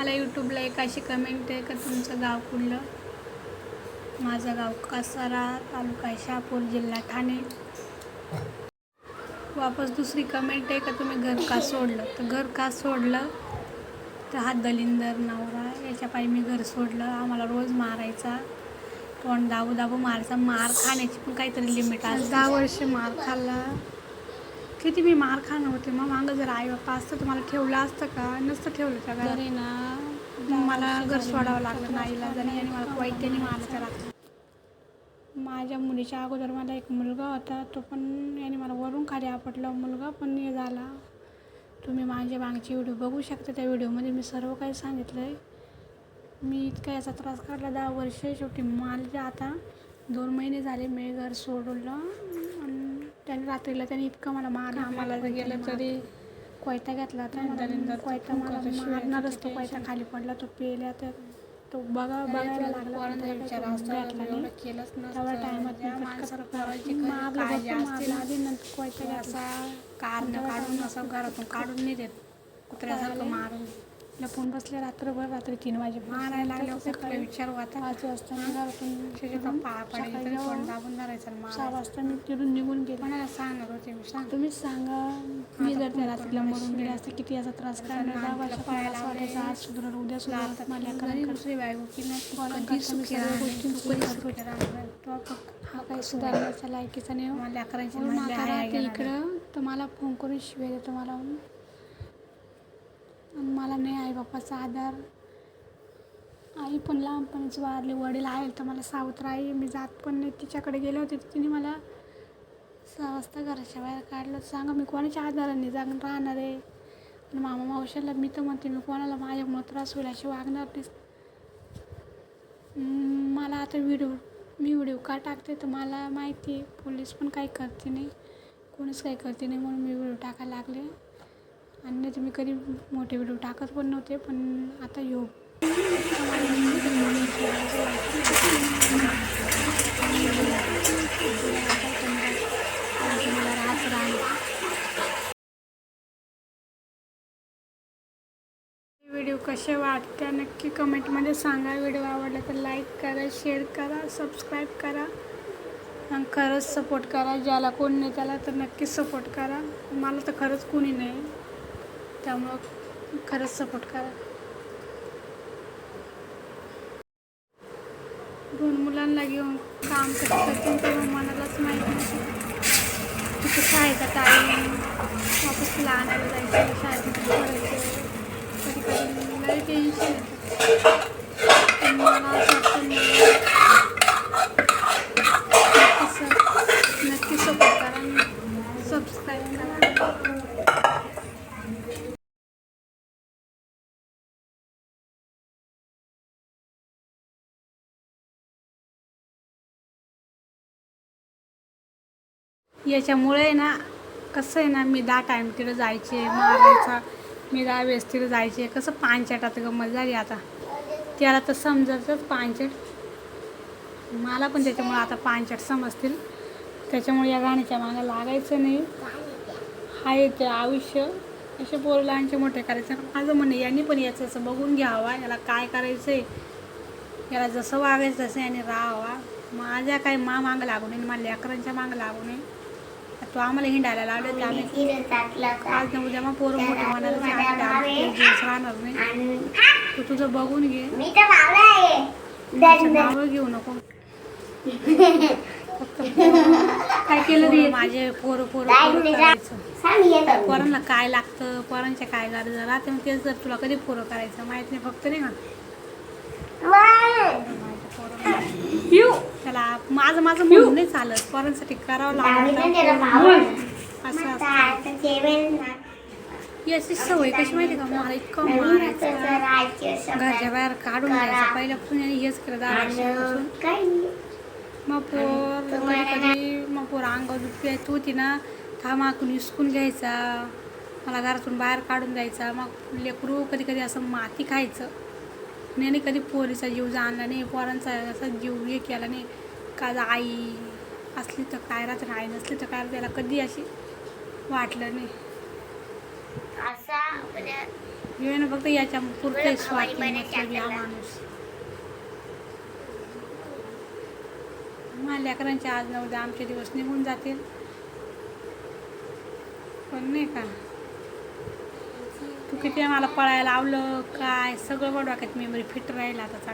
मला यूट्यूबला एक अशी कमेंट आहे का तुमचं गाव कुठलं? माझं गाव कसारा तालुका शहापूर जिल्हा ठाणे. वापस दुसरी कमेंट आहे का तुम्ही घर का सोडलं? तर घर का सोडलं? तर हा दलिंदर नवरा याच्या पायी मी घर सोडलं. आम्हाला रोज मारायचा. तोंड दाबू दाबू मारायचा. मार खाण्याची पण काहीतरी लिमिट आहे दहा वर्ष मार खाल्ला. किती मी मार खाणं होते. मग मागं जर आई बाप्पा असतं तर मला ठेवलं असतं का? नसतं ठेवलं त्या घरी ना. मला घर सोडावं लागलं नाहीला आणि मला वाईट्याने मारलं त्या रात्री. माझ्या मुलीच्या अगोदर मला एक मुलगा होता. तो पण याने मला वरून खाली आपटला. मुलगा पण हे झाला. तुम्ही माझ्या मागचे व्हिडिओ बघू शकता. त्या व्हिडिओमध्ये मी सर्व काही सांगितलं आहे मी इतका याचा त्रास काढला दहा वर्ष शेवटी मला आता. दोन महिने झाले मी घर सोडलं त्याने रात्रीला त्याने इतकं मला मारलं आम्हाला जर गेलं तरी कोयता घेतला मला कोयता मला मारणारच तो कोयता खाली पडला तो पेल्या तर तो बघा बघायला लागला तेवढ्या टायमात आधी नंतर कोयता घ्यायचा काढून असं घरातून काढून नाही देत कुत्र्यासारखं मारून. लपून बसले रात्रभर रात्री तीन वाजे मारायला लागले विचार होता? पाच वाजता मी घरातून पाया पडायला तोंड दाबून धरायचं सहा वाजता मी तिथून निघून गेले. सांगणार होते मी? सांग. तुम्हीच सांगा. मी जर त्या रात्रीला मरून गेले असते किती याचा त्रास दहा मला वाटायचं आज सुधारण उद्या मला घरी दुसरी बायको की हा काही सुधारण्याच्या लायकीचा नाही मला करायचं इकडं. तर मला फोन करून शिवाय देतो मला आणि मला नाही आई बापाचा आधार आई पण लहानपणीच वारली वडील आहे तर मला सावत्र आई मी जात पण नाही. तिच्याकडे गेले होते तिने मला सहा वाजता घराच्या बाहेर काढलं. सांगा मी कोणाच्या आधाराने जागून राहणार आहे? आणि मामा मावशाला मी तर म्हणते मी कोणाला माझ्यामुळं त्रास होईल अशी वागणार नाही मला आता व्हिडिओ मी व्हिडिओ का टाकते तर मला माहिती आहे पोलीस पण काही करते नाही. कोणीच काही करते नाही म्हणून मी व्हिडिओ टाकायला लागले. आणि नाही तर मी कधी मोठे व्हिडिओ टाकत पण नव्हते पण आता योग व्हिडिओ कसे वाटते नक्की कमेंटमध्ये सांगा. व्हिडिओ आवडला तर लाईक करा शेअर करा सबस्क्राईब करा. आणि खरंच सपोर्ट करा. ज्याला कोण नाही त्याला तर नक्कीच सपोर्ट करा. मला तर खरंच कोणी नाही. त्यामुळं खरंच सपोर्ट करा. दोन मुलांना घेऊन काम कसं करतील तेव्हा मनालाच माहीत नाही तिथे शाळेचा टाईम वापस तिला आणायला जायचं शाळेत करायचं कधी कधी लई टेन्शन येतं. पण मला असं वाटतं नक्की सपोर्ट करा. सबस्क्राईब करा. याच्यामुळे ना कसं आहे ना मी दहा टाईम तिकडे जायचे मारायचा मी दहा वेळेस तिकडे जायचे. कसं पानचटात गंमत झाली आता. त्याला तर समजायचंच पानचट मला पण त्याच्यामुळे आता पानचट समजतील. त्याच्यामुळे या गाण्याच्या मागं लागायचं नाही. हाय ते आयुष्य. असे पोरं लहानचे मोठे करायचे. माझं म्हणणं यांनी पण याचं असं बघून घ्यावा. याला काय करायचं आहे याला जसं वागायचं तसं याने राहावा. माझ्या काही मा मागं लागू नये माझ्या लेकरांच्या मागं लागू नये. तो आम्हाला हिंडायला लागले तर आम्ही आज ना उद्या मग पोरं मोठे दिवस राहणार नाही. तू तुझं बघून घे. नावं घेऊ नको. काय केलं रे? माझे पोरं पोरं पोरांना काय लागतं? पोरांच्या काय गरजा? राहते मग तेच जर तुला कधी पोरं करायचं? माहीत नाही फक्त नाही का? माझं माझं म्हणून नाही चालत. पोरांसाठी करावं लागतं. जेवण ही अशी सवय कशी माहिती का? मला इतकं मारायचं. घरच्या बाहेर काढून द्यायचं पहिल्यापासून याने हेच केलं मग पोर कधी कधी मग पोर अंगावर प्यायची होती ना. थांबाकून हिसकून घ्यायचा. मला घरातून बाहेर काढून द्यायचा. मग लेकरू कधी कधी असं माती खायचं. त्याने कधी पोरीचा जीव जाणला नाही पोरांचा असा जीव हे केला नाही. का आई असली तर काय राहते आई नसली तर काय त्याला कधी अशी वाटलं नाही. असा ना फक्त याच्या पुरते माणूस. माझ्या लेकरांच्या आज न उद्या आमचे दिवस निघून जातील. पण नाही का? तू किती मला पळायला लावलं काय? सगळं डोक्यात मेमरी फिट राहील आता.